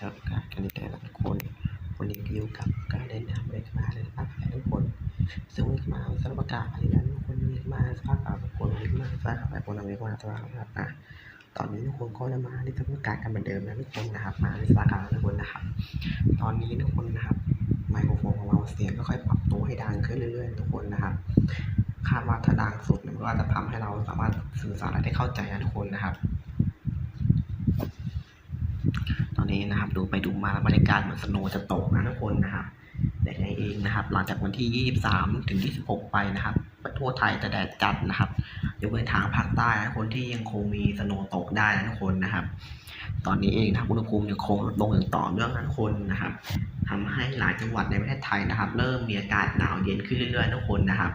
จับการกันในแต่ละคน วันนี้ก็อยู่กับการเล่นน้ำเลยมาเลยนะครับทุกคน ซึ่งวันนี้มาสำหรัประกาศอะไรนั้นคนนี้มาสภาพกับคนนี้มาสภาพกับคนนี้มาสภาพครับอะตอนนี้ทุกคนก็จะมาที่จะประกาศกันเหมือนเดิมนะทุกคนนะครับ มาในสภาพกับทุกคนนะครับ ตอนนี้ทุกคนนะครับ ไมโครโฟนของเราเสียงก็ค่อยปรับตัวให้ดังขึ้นเรื่อยๆ ทุกคนนะครับคาดว่าถ้าดังสุดเนี่ยมันก็จะทำให้เราสามารถสื่อสารไรได้เข้าใจนะทุกคนนะครับ ตอ นี้นะครับ ดูไปดูมาบรรยากาศเหมือนสโนว์จะตกนะทุกคนนะครับแต่ไงเองนะครับ หลังจากวันที่ 23 ถึง 26 ไปนะครับทั่วไทยจะแดดจัดนะครับยกเว้นทางภาคใต้นะคนที่ยังคงมีสโนว์ตกได้นะทุกคนนะครับ ตอนนี้เองนะอุณหภูมิยังคงลดลงอย่างต่อเนื่องนะทุกคนนะครับทำให้หลายจังหวัดในประเทศไทยนะครับ เริ่มมีอากาศหนาวเย็นขึ้นเรื่อยๆนะทุกคนนะครับ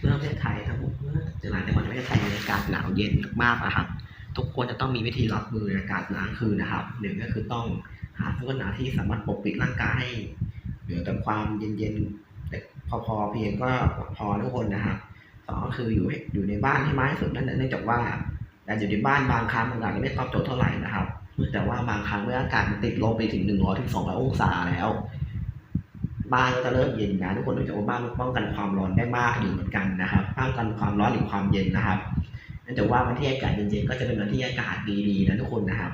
เมื่อประเทศไทยทั้งหมดเมื่อหลายจังหวัดในประเทศไทยมีอากาศหนาวเย็นมากนะครับ ทุกคนจะต้องมีวิธีรับมือในอากาศหนาวคืนนะครับหนึ่งก็คือต้องหาเสื้อกันหนาวที่สามารถปกปิดร่างกายให้เหลือแต่ความเย็นๆแต่พอๆเพียงก็พอทุกคนนะครับสองก็คืออยู่อยู่ในบ้านให้มากที่สุดนั่นเนื่องจากว่าการอยู่ในบ้านบางครั้งมันอาจจะไม่ตอบโจทย์เท่าไหร่นะครับแต่ว่าบางครั้งเมื่ออากาศมันติดลบไปถึงหนึ่งร้อยถึงสองร้อยองศาแล้ว บ้านก็จะเริ่มเย็นนะทุกคนเนื่องจากว่าบ้านมันป้องกันความร้อนได้มากอยู่เหมือนกันนะครับป้องกันความร้อนหรือความเย็นนะครับ นื่องจากว่าวันที่อากาศเย็นๆก็จะเป็นวันที่อากาศดีๆนะทุกคนนะครับ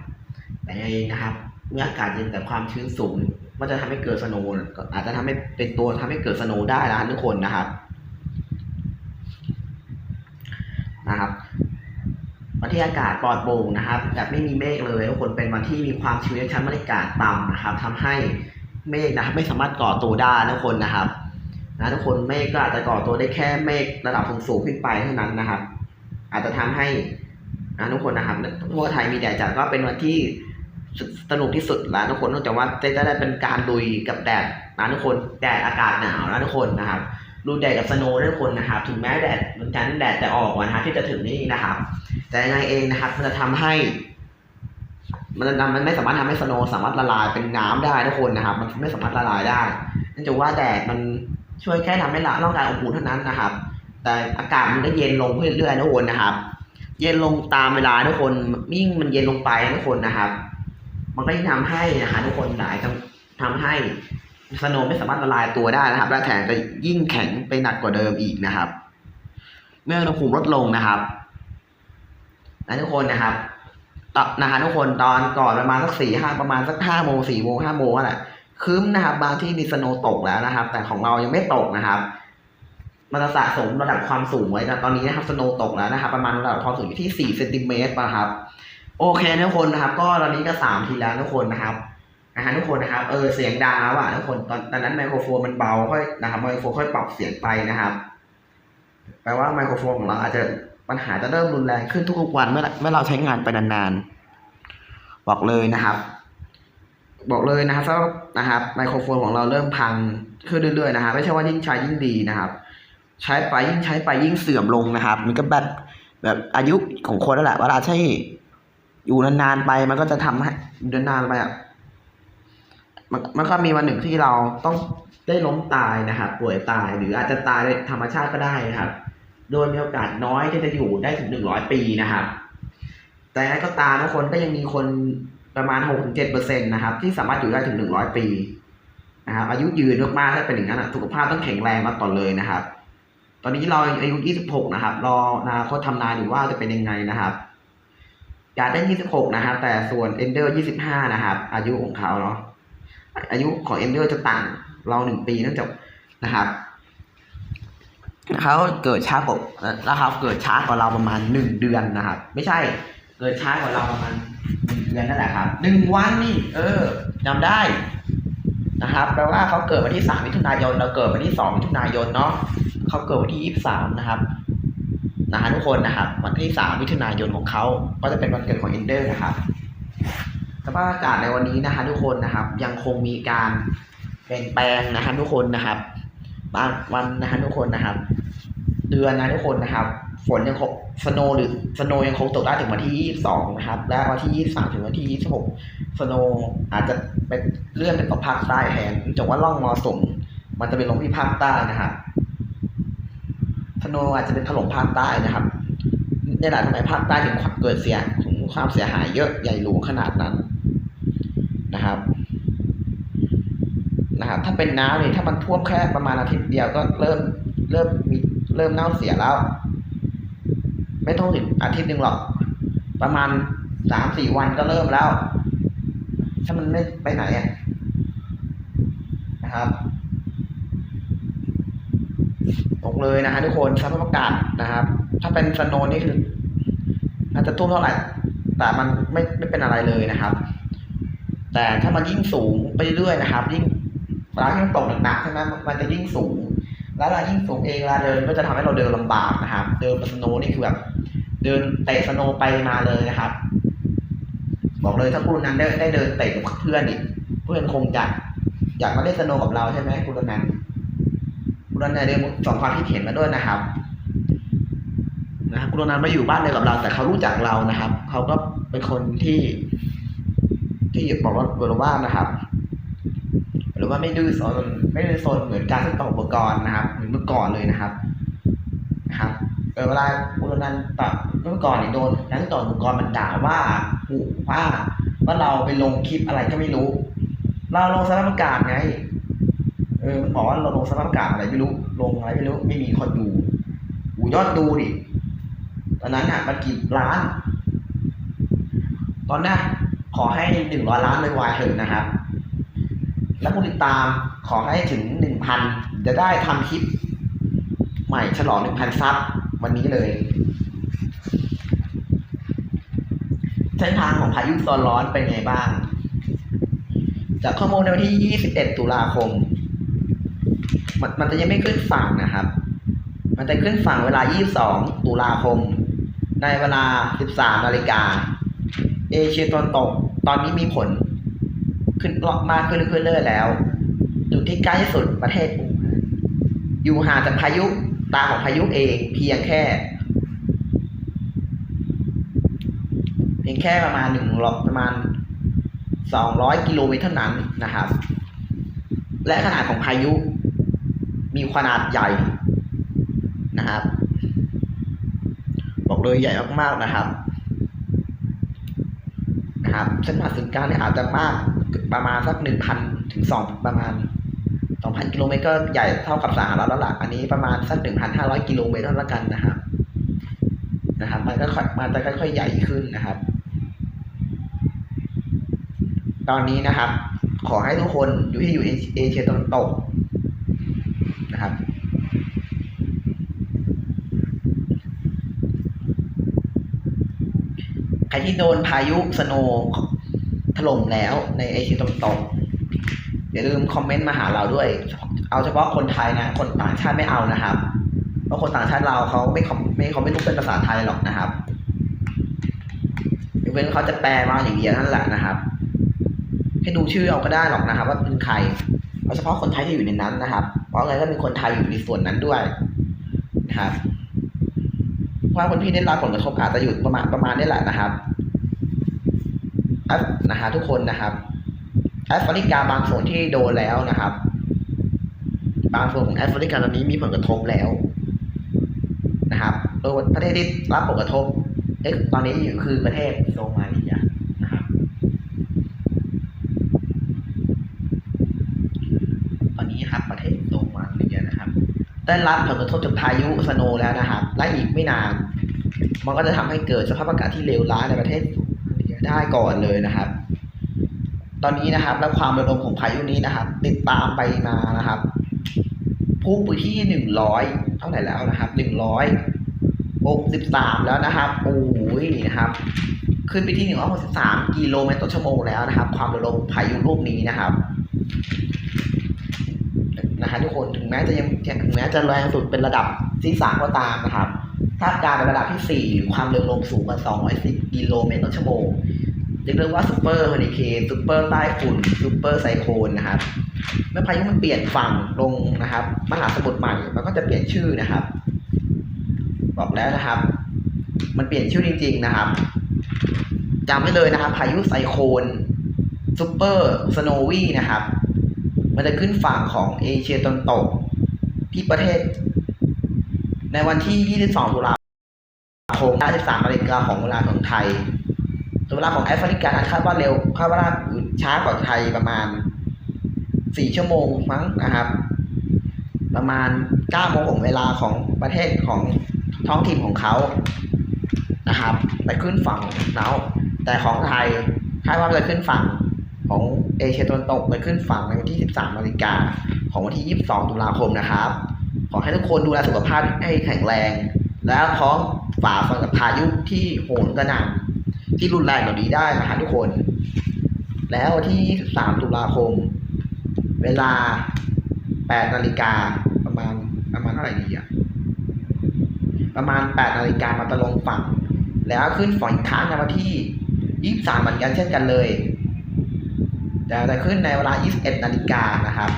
แต่ยังนะครับ เมื่ออากาศเย็นแต่ความชื้นสูงก็จะทำให้เกิดสโนว์ก็อาจจะทำให้เป็นตัวทำให้เกิดสโนว์ได้นะทุกคนนะครับนะครับวันที่อากาศปลอดโปร่งนะครับแบบไม่มีเมฆเลยทุกคนเป็นวันที่มีความชื้นชั้นบรรยากาศต่ำนะครับทำให้เมฆนะครับไม่สามารถก่อตัวได้นะทุกคนนะครับนะทุกคนเมฆก็อาจจะก่อตัวได้แค่เมฆระดับสูงขึ้นไปเท่านั้นนะครับ อาจจะทำให้นะทุกคนนะครับทั่วไทยมีแดดจัดก็เป็นวันที่สนุกที่สุดแล้วทุกคนนอกจากว่าจะได้เป็นการลุยกับแดดนะทุกคนแดดอากาศหนาวนะทุกคนนะครับลุยแดดกับสโนว์ทุกคนนะครับถึงแม้แดดมันจะแดดแต่ออกวันนะครับที่จะถึงนี่นะครับ แต่ยังไงเองนะครับ มันจะทำให้ มันจะมันไม่สามารถทำให้สโนว์สามารถละลายเป็นน้ำได้ทุกคนนะครับ มันไม่สามารถละลายได้นื่องจากว่าแดดมันช่วยแค่ทำให้ร่างกายอบอุ่นเท่านั้นนะครับ แต่อากาศมันก็เย็นลงเรื่อยๆนะทุกคนนะครับ เย็นลงตามเวลาทุกคนยิ่งมันเย็นลงไปทุกคนนะครับ มันก็ยิ่งทำให้นะฮะทุกคนหลายทำทำให้สโนว์ไม่สามารถละลายตัวได้นะครับและแถมจะยิ่งแข็งไปหนักกว่าเดิมอีกนะครับ เมื่ออุณหภูมิลดลงนะครับนะทุกคนนะครับตอนนะฮะทุกคนตอนก่อนประมาณสักสี่ห้าประมาณสักห้าโมงสี่โมงห้าโมงนั่นแหละคืมนะครับบางที่มีสโนตกแล้วนะครับ แต่ของเรายังไม่ตกนะครับ มันจะสะสมระดับความสูงไว้นะตอนนี้นะครับสโนว์ตกแล้วนะครับประมาณระดับความสูงอยู่ที่4เซนติเมตรนะครับ โอเคทุกคนนะครับ ก็ตอนนี้ก็สามทีแล้วทุกคนนะครับนะฮะทุกคนนะครับเออเสียงดังแล้วอะทุกคนตอนตอนนั้นไมโครโฟนมันเบาค่อยนะครับไมโครโฟนค่อยปรับเสียงไปนะครับแปลว่าไมโครโฟนของเราอาจจะปัญหาจะเริ่มรุนแรงขึ้นทุกๆวันเมื่อเมื่อเราใช้งานไปนานๆบอกเลยนะครับ บอกเลยนะครับสำหรับนะครับไมโครโฟนของเราเริ่มพังขึ้นเรื่อยๆนะครับไม่ใช่ว่ายิ่งใช้ยิ่งดีนะครับ ใช้ไปยิ่งใช้ไปยิ่งเสื่อมลงนะครับ มันก็แบบแบบอายุของคนนั่นแหละเวลาใช้อยู่นานๆไปมันก็จะทำให้อยู่นานไปอะมันมันก็มีวันหนึ่งที่เราต้องได้ล้มตายนะครับป่วยตายหรืออาจจะตายโดยธรรมชาติก็ได้นะครับ โดยมีโอกาสน้อยที่จะอยู่ได้ถึงหนึ่งร้อยปีนะครับ แต่ก็ตามทุกคนก็ยังมีคนประมาณหกถึงเจ็ดเปอร์เซ็นต์นะครับ ที่สามารถอยู่ได้ถึงหนึ่งร้อยปีนะครับอายุยืนมากๆถ้าเป็นอย่างนั้นสุขภาพต้องแข็งแรงมาต่อเลยนะครับ ตอนนี้เราอายุ 26 นะครับ รออนาคตทำนายอยู่ว่าจะเป็นยังไงนะครับอยากได้ 26 นะครับ แต่ส่วน Ender 25 นะครับ อายุของเขาเนาะ อายุของ Ender จะต่างเราหนึ่งปีเนื่องจากนะครับเขาเกิดช้ากว่าแล้วเขาเกิดช้ากว่าเราประมาณหนึ่งเดือนนะครับ ไม่ใช่ เกิดช้ากว่าเราประมาณหนึ่งเดือนนั่นแหละครับหนึ่งวันนี่ เออจำได้นะครับ แปลว่าเขาเกิดวันที่สามมิถุนายน เราเกิดวันที่สองมิถุนายนเนาะ เขาเกิดวันที่ยี่สิบสามนะครับนะฮะทุกคนนะครับ วันที่สามมิถุนายนของเขาก็จะเป็นวันเกิดของเอนเดอร์นะครับสภาพอากาศในวันนี้นะคะทุกคนนะครับ ยังคงมีการเปลี่ยนแปลงนะครับทุกคนนะครับบางวันนะคะทุกคนนะครับ เดือนนะทุกคนนะครับ ฝนยังคงสโนหรือสโนยังคงตกได้ถึงวันที่ 22 นะครับ และวันที่ 23 ถึงวันที่ 26 สโนอาจจะเป็นเลื่อนเป็นตกภาคใต้แทนเนื่องจากว่าร่องมรสุมมันจะเป็นลงที่ภาคใต้นะครับ สโนอาจจะเป็นถล่มภาคใต้นะครับนี่แหละทำไมภาคใต้ถึงเกิดเสียถึงความเสียหายเยอะใหญ่หลวงขนาดนั้นนะครับนะครับถ้าเป็นน้ำนี่ถ้ามันท่วมแค่ประมาณอาทิตย์เดียวก็เริ่มเริ่มมีเริ่มเน่าเสียแล้ว ไม่ต้องถึงอาทิตย์หนึ่งหรอก ประมาณสามสี่วันก็เริ่มแล้ว ถ้ามันไม่ไปไหนนะครับ ตกเลยนะฮะทุกคนสภาพอากาศนะครับ ถ้าเป็นสโนนี่คืออาจจะท่วมเท่าไหร่แต่มันไม่ไม่เป็นอะไรเลยนะครับ แต่ถ้ามันยิ่งสูงไปเรื่อยๆนะครับ ยิ่งเวลาที่มันตกหนักๆใช่ไหมมันจะยิ่งสูง แล้วเวลายิ่งสูงเองเวลาเดินก็จะทำให้เราเดินลำบากนะครับ เดินบนสโนนี่คือแบบเดินเตะสโนไปมาเลยนะครับ บอกเลยถ้าคุณนั้นได้ได้เดินเตะกับเพื่อนอีกเพื่อนคงจะอยากมาเล่นสโนกับเราใช่ไหมคุณนัน คุณนันเดินสองความคิดเห็นมาด้วยนะครับนะครับคุณนันมาอยู่บ้านเดียวกับเรา แต่เขารู้จักเรานะครับ เขาก็เป็นคนที่ ที่บอกว่าบริว่านะครับ หรือว่าไม่ดื้อโซนไม่ดื้อโซนเหมือนการที่ต่ออุปกรณ์นะครับ เหมือนเมื่อก่อนเลยนะครับนะครับเออเวลาคุณนันตัดเมื่อก่อนเนี่ยโดนนักต่ออุปกรณ์มันด่าว่าหูว่าว่าเราไปลงคลิปอะไรก็ไม่รู้ เราลงสภาพอากาศไง เออมันบอกว่าเราลงสภาพอากาศอะไรไม่รู้ลงอะไรไม่รู้ไม่มีคนดูหูยอดดูดิตอนนั้นอะมันกี่ล้าน ตอนนี้ขอให้หนึ่งร้อยล้านเลยวายเถอะนะครับ แล้วผู้ติดตามขอให้ถึงหนึ่งพันจะได้ทำคลิป ใหม่ฉลองหนึ่งพันซับวันนี้เลยเส้นทางของพายุโซนร้อนเป็นไงบ้าง จากข้อมูลในวันที่ 21 ตุลาคม มันมันจะยังไม่ขึ้นฝั่งนะครับ มันจะขึ้นฝั่งเวลา 22 ตุลาคม ในเวลา 13 นาฬิกา เอเชียตะวันตก ตอนนี้มีผล ขึ้นมากขึ้นเรื่อยๆแล้ว จุดที่ใกล้ที่สุดประเทศอูฮานอยู่ห่างจากพายุตาของพายุเองเพียงแค่เพียงแค่ประมาณหนึ่งประมาณสองร้อยกิโลเมตรเท่านั้นนะครับ และขนาดของพายุ มีขนาดใหญ่นะครับ บอกเลยใหญ่มากๆนะครับนะครับเส้นผ่าศูนย์กลางเนี่ยอาจจะมากประมาณสักหนึ่งพันถึงสองประมาณสองพันกิโลเมตรก็ใหญ่เท่ากับสหรัฐแล้วล่ะอันนี้ประมาณสักหนึ่งพันห้าร้อยกิโลเมตรเท่านั้นกันนะครับ นะครับ มันก็ค่อยมันจะค่อยๆใหญ่ขึ้นนะครับ ตอนนี้นะครับ ขอให้ทุกคนอยู่ที่อยู่เอเชียตะวันตก นะครับ ใครที่โดนพายุสโนถล่มแล้วในเอเชียตะวันตกอย่าลืมคอมเมนต์มาหาเราด้วย เอาเฉพาะคนไทยนะ คนต่างชาติไม่เอานะครับ เพราะคนต่างชาติเราเขาไม่คอมไม่เขาไม่รู้เป็นภาษาไทยหรอกนะครับยกเว้นเขาจะแปลมาอย่างเดียวนั่นแหละนะครับ ให้ดูชื่อเอาก็ได้หรอกนะครับ ว่าเป็นใคร เอาเฉพาะคนไทยที่อยู่ในนั้นนะครับ เพราะไรก็มีคนไทยอยู่ในส่วนนั้นด้วยนะครับว่าคนพี่ได้รับผลกระทบอาจจะอยู่ประมาณประมาณนี้แหละนะครับแอฟนะฮะทุกคนนะครับแอฟริกาบางส่วนที่โดนแล้วนะครับ บางส่วนของแอฟริกาตอนนี้มีผลกระทบแล้วนะครับโดยประเทศที่รับผลกระทบเอ๊ะตอนนี้อยู่คือประเทศโซมาเลียนะครับ ตอนนี้ครับ ประเทศโซมาเลียนะครับได้รับผลกระทบจากพายุสโนแล้วนะครับและอีกไม่นานมันก็จะทำให้เกิดสภาพอากาศที่เลวร้ายในประเทศได้ก่อนเลยนะครับ ตอนนี้นะครับแล้วความระดมของพายุนี้นะครับ ติดตามไปมานะครับพุ่งไปที่หนึ่งร้อยเท่าไหร่แล้วนะครับหนึ่งร้อยหกสิบสามแล้วนะครับโอ้ยนะครับขึ้นไปที่หนึ่งร้อยหกสิบสามกิโลเมตรต่อชั่วโมงแล้วนะครับ ความระดมพายุลูกนี้นะครับ นะฮะทุกคนถึงแม้จะยังถึงแม้จะแรงสุดเป็นระดับที่สามก็ตามนะครับ ถ้าการเป็นระดับที่สี่ความเร็วลมสูงกว่า 210 กิโลเมตรต่อชั่วโมงเรียกว่าซูเปอร์เฮอริเคนซูเปอร์ใต้ฝุ่นซูเปอร์ไซโคลนนะครับเมื่อพายุมันเปลี่ยนฝั่งลงนะครับมหาสมุทรใหม่มันก็จะเปลี่ยนชื่อนะครับ บอกแล้วนะครับ มันเปลี่ยนชื่อจริง ๆนะครับจำไว้เลยนะครับ พายุไซโคลนซูเปอร์สโนวี่นะครับ มันจะขึ้นฝั่งของเอเชียตะวันตกที่ประเทศ ในวันที่ 22 ตุลาคม13นาฬิกาของเวลาของไทยส่วเวลาของแอฟริกาคาดว่าเร็วคาดว่าช้ากว่าไทยประมาณสี่ชั่วโมงมั้งนะครับ ประมาณเก้าโมงของเวลาของประเทศของท้องถิ่นของเขานะครับ ไปขึ้นฝั่งแล้วแต่ของไทยคาดว่าจะขึ้นฝั่ง ของเอเชียตะวันตกไปขึ้นฝั่งในวันที่ 13นาฬิกาของวันที่ 22 ตุลาคมนะครับ ขอให้ทุกคนดูแลสุขภาพให้แข็งแรง แล้วพร้อมฝ่าฟันกับพายุที่โหนกระหน่ำที่รุนแรงเหล่านี้ได้นะฮะทุกคน แล้ววันที่ 23 ตุลาคม เวลา 8 นาฬิกาประมาณประมาณเท่าไหร่ดีอะประมาณ 8 นาฬิกามาตะลงฝั่ง แล้วขึ้นฝั่งอีกครั้งในวันที่ 23 เหมือนกันเช่นกันเลย แต่จะขึ้นในเวลา 21 นาฬิกานะครับ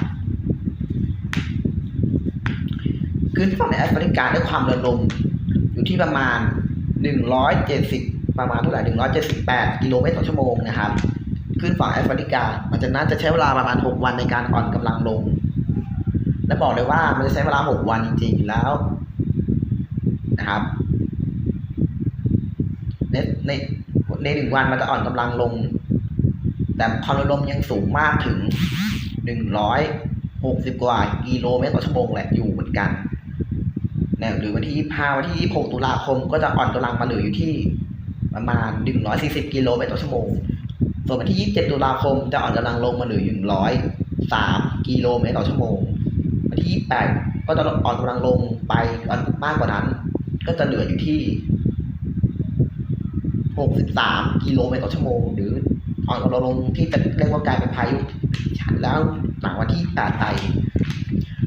ขึ้นฝั่งในแอฟริกาด้วยความเร็วลมอยู่ที่ประมาณ 170 ประมาณเท่าไหร่178 กิโลเมตรต่อชั่วโมงนะครับ ขึ้นฝั่งแอฟริกา มันจะน่าจะใช้เวลาประมาณ 6 วันในการอ่อนกำลังลง และบอกเลยว่ามันจะใช้เวลา 6 วันจริงๆแล้วนะครับในในในหนึ่งวันมันจะอ่อนกำลังลง แต่ความเร็วลมยังสูงมากถึง 160 กว่ากิโลเมตรต่อชั่วโมงแหละอยู่เหมือนกันนะหรือวันที่ 25 วันที่ 26 ตุลาคมก็จะอ่อนกำลังมาเหลืออยู่ที่ประมาณ 140 กิโลเมตรต่อชั่วโมง ส่วนวันที่ 27 ตุลาคมจะอ่อนกำลังลงมาเหลือ103 กิโลเมตรต่อชั่วโมง วันที่ 28 ก็จะอ่อนกำลังลงไปมากกว่านั้น ก็จะเหลืออยู่ที่ 63 กิโลเมตรต่อชั่วโมง หรือ อ่อนกำลังลงที่จะเรียกว่ากลายเป็นพายุฉันแล้วหลังวันที่8ไป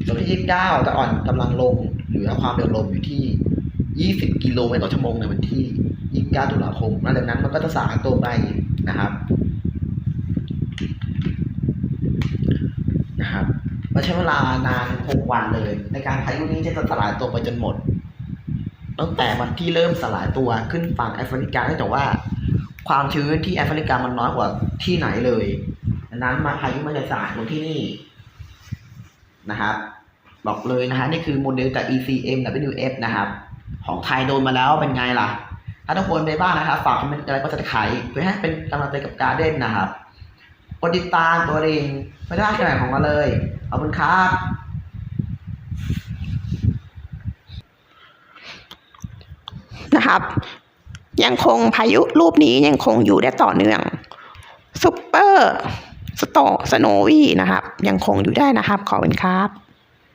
ส่วนที่29จะอ่อนกำลังลงเหลือความเร็วลมอยู่ที่ 20 กิโลเมตรต่อชั่วโมงในวันที่ 29 ตุลาคมหลังจากนั้นมันก็จะสลายตัวไปนะครับนะครับมันใช้เวลานาน 6 วันเลย ในการพายุนี้จะสลายตัวไปจนหมดตั้งแต่วันที่เริ่มสลายตัวขึ้นฝั่งแอฟริกาเนื่องจากว่า ความชื้นที่แอฟริกามันน้อยกว่าที่ไหนเลยดังนั้นมาพายุมันจะสายลงที่นี่นะครับบอกเลยนะฮะนี่คือโมเดลจาก ECM WF นะครับ ของไทยโดนมาแล้วเป็นไงล่ะ ถ้าทุกคนไปบ้างนะครับฝากคอมเมนต์อะไรก็จะขายเพื่อให้เป็นกำลังใจกับการเด่นนะครับกดติดตามตัวเองไม่ได้ที่ไหนของมาเลยขอบคุณครับนะครับ ยังคงพายุรูปนี้ยังคงอยู่ได้ต่อเนื่องซุปเปอร์สโตสโนวี่นะครับ ยังคงอยู่ได้นะครับ ขอบคุณครับ